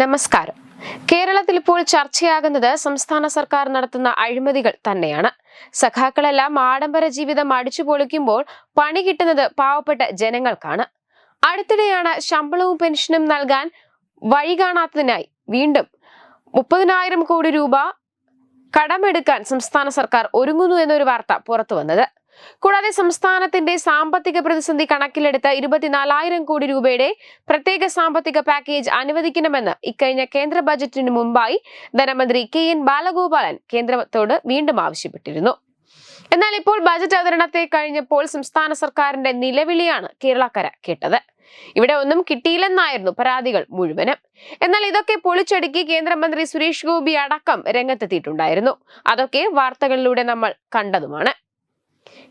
നമസ്കാരം. കേരളത്തിൽ ഇപ്പോൾ ചർച്ചയാകുന്നത് സംസ്ഥാന സർക്കാർ നടത്തുന്ന അഴിമതികൾ തന്നെയാണ്. സഖാക്കളെല്ലാം ആഡംബര ജീവിതം അടിച്ചു പൊളിക്കുമ്പോൾ പണി കിട്ടുന്നത് പാവപ്പെട്ട ജനങ്ങൾക്കാണ്. അടുത്തിടെയാണ് ശമ്പളവും പെൻഷനും നൽകാൻ വഴി കാണാത്തതിനായി വീണ്ടും മുപ്പതിനായിരം കോടി രൂപ കടമെടുക്കാൻ സംസ്ഥാന സർക്കാർ ഒരുങ്ങുന്നു എന്നൊരു വാർത്ത പുറത്തു വന്നത് കൂടാതെ സംസ്ഥാനത്തിന്റെ സാമ്പത്തിക പ്രതിസന്ധി കണക്കിലെടുത്ത് ഇരുപത്തിനാലായിരം കോടി രൂപയുടെ പ്രത്യേക സാമ്പത്തിക പാക്കേജ് അനുവദിക്കണമെന്ന് ഇക്കഴിഞ്ഞ കേന്ദ്ര ബജറ്റിന് മുമ്പായി ധനമന്ത്രി കെ എൻ ബാലഗോപാലൻ കേന്ദ്രത്തോട് വീണ്ടും ആവശ്യപ്പെട്ടിരുന്നു. എന്നാൽ ഇപ്പോൾ ബജറ്റ് അവതരണത്തെ കഴിഞ്ഞപ്പോൾ സംസ്ഥാന സർക്കാരിന്റെ നിലവിളിയാണ് കേരളക്കര കേട്ടത്. ഇവിടെ ഒന്നും കിട്ടിയില്ലെന്നായിരുന്നു പരാതികൾ മുഴുവനും. എന്നാൽ ഇതൊക്കെ പൊളിച്ചടുക്കി കേന്ദ്രമന്ത്രി സുരേഷ് ഗോപി അടക്കം രംഗത്തെത്തിയിട്ടുണ്ടായിരുന്നു. അതൊക്കെ വാർത്തകളിലൂടെ നമ്മൾ കണ്ടതുമാണ്.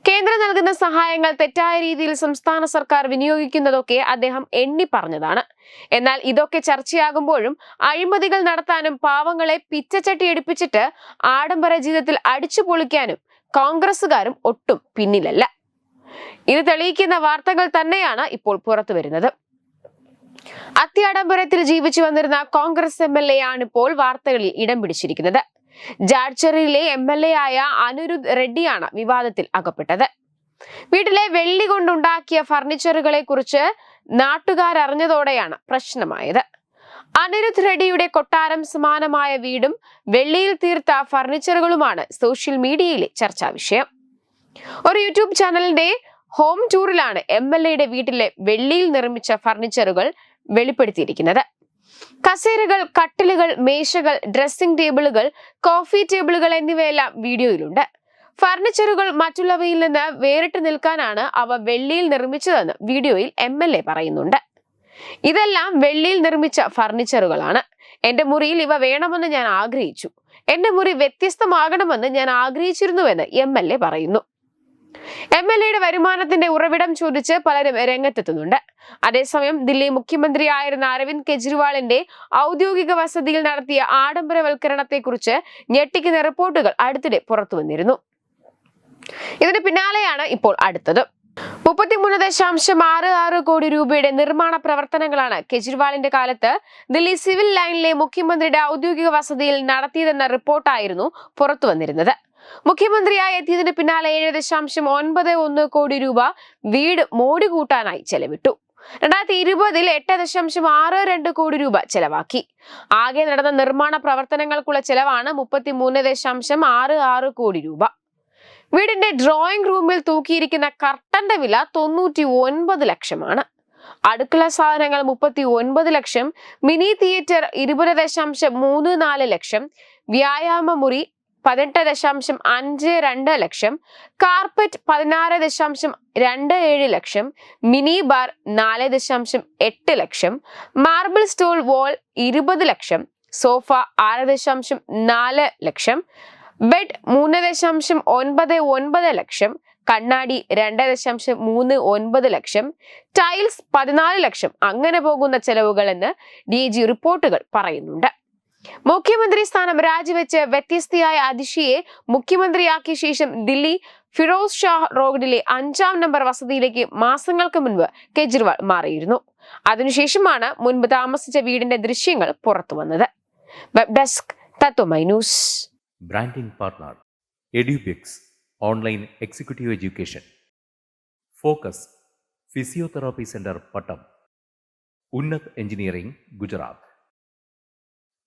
കേന്ദ്രം നൽകുന്ന സഹായങ്ങൾ തെറ്റായ രീതിയിൽ സംസ്ഥാന സർക്കാർ വിനിയോഗിക്കുന്നതൊക്കെ അദ്ദേഹം എണ്ണി പറഞ്ഞതാണ്. എന്നാൽ ഇതൊക്കെ ചർച്ചയാകുമ്പോഴും അഴിമതികൾ നടത്താനും പാവങ്ങളെ പിച്ചച്ചട്ടി എടുപ്പിച്ചിട്ട് ആഡംബര ജീവിതത്തിൽ അടിച്ചു പൊളിക്കാനും കോൺഗ്രസുകാരും ഒട്ടും പിന്നിലല്ല. ഇത് തെളിയിക്കുന്ന വാർത്തകൾ തന്നെയാണ് ഇപ്പോൾ പുറത്തു വരുന്നത്. അത്യാഡംബരത്തിൽ ജീവിച്ചു വന്നിരുന്ന കോൺഗ്രസ് എം എൽ എ ആണ് ഇപ്പോൾ വാർത്തകളിൽ ഇടം പിടിച്ചിരിക്കുന്നത്. ജാഡ്ചറിയിലെ എം എൽ എ ആയ അനിരുദ്ധ് റെഡ്ഡിയാണ് വിവാദത്തിൽ അകപ്പെട്ടത്. വീട്ടിലെ വെള്ളി കൊണ്ടുണ്ടാക്കിയ ഫർണിച്ചറുകളെ കുറിച്ച് നാട്ടുകാർ അറിഞ്ഞതോടെയാണ് പ്രശ്നമായത്. അനിരുദ്ധ് റെഡ്ഡിയുടെ കൊട്ടാരം സമാനമായ വീടും വെള്ളിയിൽ തീർത്ത ഫർണിച്ചറുകളുമാണ് സോഷ്യൽ മീഡിയയിലെ ചർച്ചാ വിഷയം. ഒരു യൂട്യൂബ് ചാനലിന്റെ ഹോം ടൂറിലാണ് എം എൽ എയുടെ വീട്ടിലെ വെള്ളിയിൽ നിർമ്മിച്ച ഫർണിച്ചറുകൾ വെളിപ്പെടുത്തിയിരിക്കുന്നത്. കസേരകൾ കട്ടിലുകൾ മേശകൾ ഡ്രസ്സിംഗ് ടേബിളുകൾ കോഫി ടേബിളുകൾ എന്നിവയെല്ലാം വീഡിയോയിലുണ്ട്. ഫർണിച്ചറുകൾ മറ്റുള്ളവയിൽ നിന്ന് വേറിട്ട് നിൽക്കാനാണ് അവ വെള്ളിയിൽ നിർമ്മിച്ചതെന്ന് വീഡിയോയിൽ എം എൽ എ പറയുന്നുണ്ട്. ഇതെല്ലാം വെള്ളിയിൽ നിർമ്മിച്ച ഫർണിച്ചറുകളാണ്. എന്റെ മുറിയിൽ ഇവ വേണമെന്ന് ഞാൻ ആഗ്രഹിച്ചു. എന്റെ മുറി വ്യത്യസ്തമാകണമെന്ന് ഞാൻ ആഗ്രഹിച്ചിരുന്നുവെന്ന് എം എൽ എ പറയുന്നു. എം എൽ എയുടെ വരുമാനത്തിന്റെ ഉറവിടം ചോദിച്ച് പലരും രംഗത്തെത്തുന്നുണ്ട്. അതേസമയം ദില്ലി മുഖ്യമന്ത്രിയായിരുന്ന അരവിന്ദ് കെജ്രിവാളിന്റെ ഔദ്യോഗിക വസതിയിൽ നടത്തിയ ആഡംബരവൽക്കരണത്തെക്കുറിച്ച് ഞെട്ടിക്കുന്ന റിപ്പോർട്ടുകൾ അടുത്തിടെ പുറത്തു വന്നിരുന്നു. ഇതിന് പിന്നാലെയാണ് ഇപ്പോൾ അടുത്തത്. മുപ്പത്തിമൂന്ന് ദശാംശം ആറ് ആറ് കോടി രൂപയുടെ നിർമ്മാണ പ്രവർത്തനങ്ങളാണ് കെജ്രിവാളിന്റെ കാലത്ത് ദില്ലി സിവിൽ ലൈനിലെ മുഖ്യമന്ത്രിയുടെ ഔദ്യോഗിക വസതിയിൽ നടത്തിയതെന്ന റിപ്പോർട്ടായിരുന്നു പുറത്തു വന്നിരുന്നത്. മുഖ്യമന്ത്രിയായി എത്തിയതിന് പിന്നാലെ ഏഴ് ദശാംശം ഒൻപത് ഒന്ന് കോടി രൂപ വീട് മോടി കൂട്ടാനായി ചെലവിട്ടു. രണ്ടായിരത്തി ഇരുപതിൽ എട്ട് ദശാംശം ആറ് രണ്ട് കോടി രൂപ ചെലവാക്കി. ആകെ നടന്ന നിർമ്മാണ പ്രവർത്തനങ്ങൾക്കുള്ള ചെലവാണ് മുപ്പത്തി മൂന്ന് ദശാംശം ആറ് ആറ് കോടി രൂപ. വീടിന്റെ ഡ്രോയിങ് റൂമിൽ തൂക്കിയിരിക്കുന്ന കർട്ടന്റെ വില തൊണ്ണൂറ്റി ഒൻപത് ലക്ഷമാണ്. അടുക്കള സാധനങ്ങൾ മുപ്പത്തി ഒൻപത് ലക്ഷം മിനി തിയേറ്റർ ഇരുപത് ദശാംശം മൂന്ന് നാല് ലക്ഷം വ്യായാമ മുറി പതിനെട്ട് ദശാംശം അഞ്ച് രണ്ട് ലക്ഷം കാർപ്പറ്റ് പതിനാറ് ദശാംശം രണ്ട് ഏഴ് ലക്ഷം മിനി ബാർ നാല് ദശാംശം എട്ട് ലക്ഷം മാർബിൾ സ്റ്റോൾ വോൾ ഇരുപത് ലക്ഷം സോഫ ആറ് ദശാംശം നാല് ലക്ഷം ബെഡ് മൂന്ന് ദശാംശം ഒൻപത് ഒൻപത് ലക്ഷം കണ്ണാടി രണ്ട് ദശാംശം മൂന്ന് ഒൻപത് ലക്ഷം ടൈൽസ് പതിനാല് ലക്ഷം അങ്ങനെ പോകുന്ന ചെലവുകൾ എന്ന് ഡി ജി റിപ്പോർട്ടുകൾ പറയുന്നുണ്ട്. മുഖ്യമന്ത്രി സ്ഥാനം രാജിവെച്ച് വ്യത്യസ്തയായ അതിഷിയെ മുഖ്യമന്ത്രിയാക്കിയ ശേഷം ദില്ലി ഫിറോസ് ഷാ റോഡിലെ അഞ്ചാം നമ്പർ വസതിയിലേക്ക് മാസങ്ങൾക്ക് മുൻപ് കെജ്രിവാൾ മാറിയിരുന്നു. അതിനുശേഷമാണ് മുൻപ് താമസിച്ച വീടിന്റെ ദൃശ്യങ്ങൾ പുറത്തു വന്നത്. Web desk branding partner online executive education. Focus physiotherapy centre Pattom. Unnath engineering Gujarat.